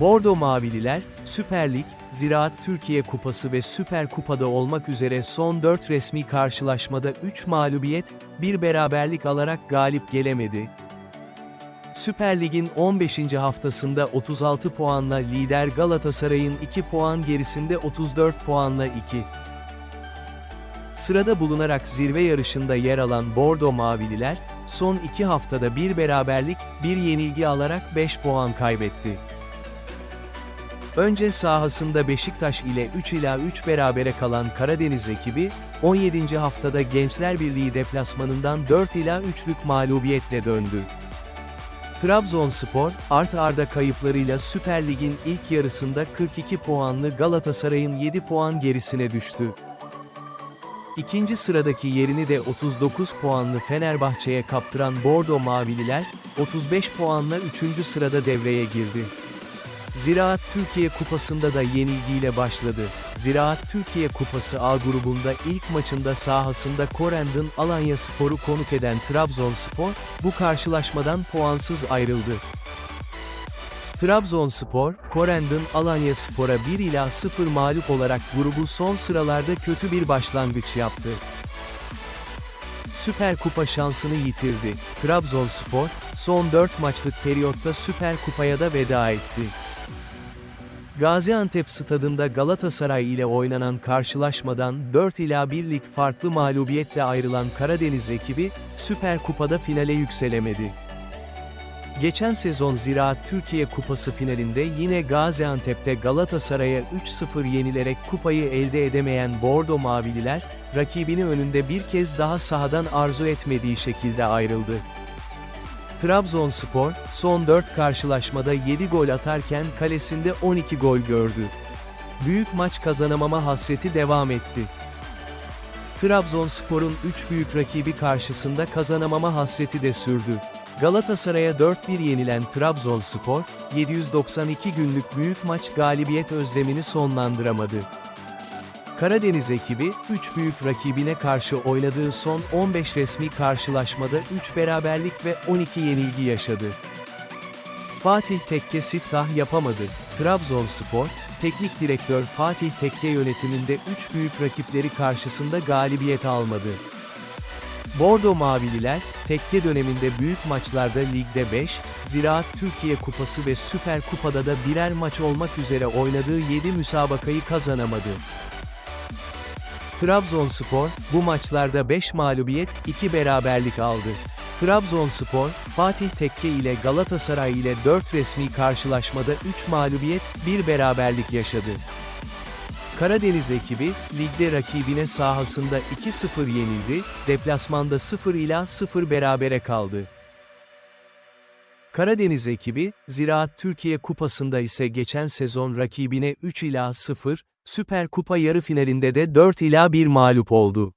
Bordo Mavililer, Süper Lig, Ziraat Türkiye Kupası ve Süper Kupa'da olmak üzere son 4 resmi karşılaşmada 3 mağlubiyet, 1 beraberlik alarak galip gelemedi. Süper Lig'in 15. haftasında 36 puanla lider Galatasaray'ın 2 puan gerisinde 34 puanla 2. Sırada bulunarak zirve yarışında yer alan Bordo Mavililer, son iki haftada bir beraberlik, bir yenilgi alarak 5 puan kaybetti. Önce sahasında Beşiktaş ile 3 ila 3 berabere kalan Karadeniz ekibi, 17. haftada Gençler Birliği deplasmanından 4 ila 3'lük mağlubiyetle döndü. Trabzonspor, art arda kayıplarıyla Süper Lig'in ilk yarısında 42 puanlı Galatasaray'ın 7 puan gerisine düştü. İkinci sıradaki yerini de 39 puanlı Fenerbahçe'ye kaptıran Bordo Mavililer, 35 puanla 3. sırada devreye girdi. Ziraat Türkiye Kupası'nda da yenilgiyle başladı. Ziraat Türkiye Kupası A grubunda ilk maçında sahasında Korendon Alanya Spor'u konuk eden Trabzonspor, bu karşılaşmadan puansız ayrıldı. Trabzonspor, Korendon Alanya Spor'a 1 ila 0 mağlup olarak grubu son sıralarda kötü bir başlangıç yaptı. Süper Kupa şansını yitirdi. Trabzonspor, son 4 maçlık periyotta Süper Kupa'ya da veda etti. Gaziantep stadında Galatasaray ile oynanan karşılaşmadan 4 ila 1'lik farklı mağlubiyetle ayrılan Karadeniz ekibi, Süper Kupa'da finale yükselemedi. Geçen sezon Ziraat Türkiye Kupası finalinde yine Gaziantep'te Galatasaray'a 3-0 yenilerek kupayı elde edemeyen Bordo Mavililer, rakibini önünde bir kez daha sahadan arzu etmediği şekilde ayrıldı. Trabzonspor, son 4 karşılaşmada 7 gol atarken kalesinde 12 gol gördü. Büyük maç kazanamama hasreti devam etti. Trabzonspor'un 3 büyük rakibi karşısında kazanamama hasreti de sürdü. Galatasaray'a 4-1 yenilen Trabzonspor, 792 günlük büyük maç galibiyet özlemini sonlandıramadı. Karadeniz ekibi, 3 büyük rakibine karşı oynadığı son 15 resmi karşılaşmada 3 beraberlik ve 12 yenilgi yaşadı. Fatih Tekke siftah yapamadı. Trabzonspor, teknik direktör Fatih Tekke yönetiminde 3 büyük rakipleri karşısında galibiyet almadı. Bordo Mavililer, tekke döneminde büyük maçlarda Ligde 5, Ziraat Türkiye Kupası ve Süper Kupa'da da birer maç olmak üzere oynadığı 7 müsabakayı kazanamadı. Trabzonspor, bu maçlarda 5 mağlubiyet, 2 beraberlik aldı. Trabzonspor, Fatih Tekke ile Galatasaray ile 4 resmi karşılaşmada 3 mağlubiyet, 1 beraberlik yaşadı. Karadeniz ekibi, ligde rakibine sahasında 2-0 yenildi, deplasmanda 0 ila 0 berabere kaldı. Karadeniz ekibi, Ziraat Türkiye Kupası'nda ise geçen sezon rakibine 3 ila 0, Süper Kupa yarı finalinde de 4 ila 1 mağlup oldu.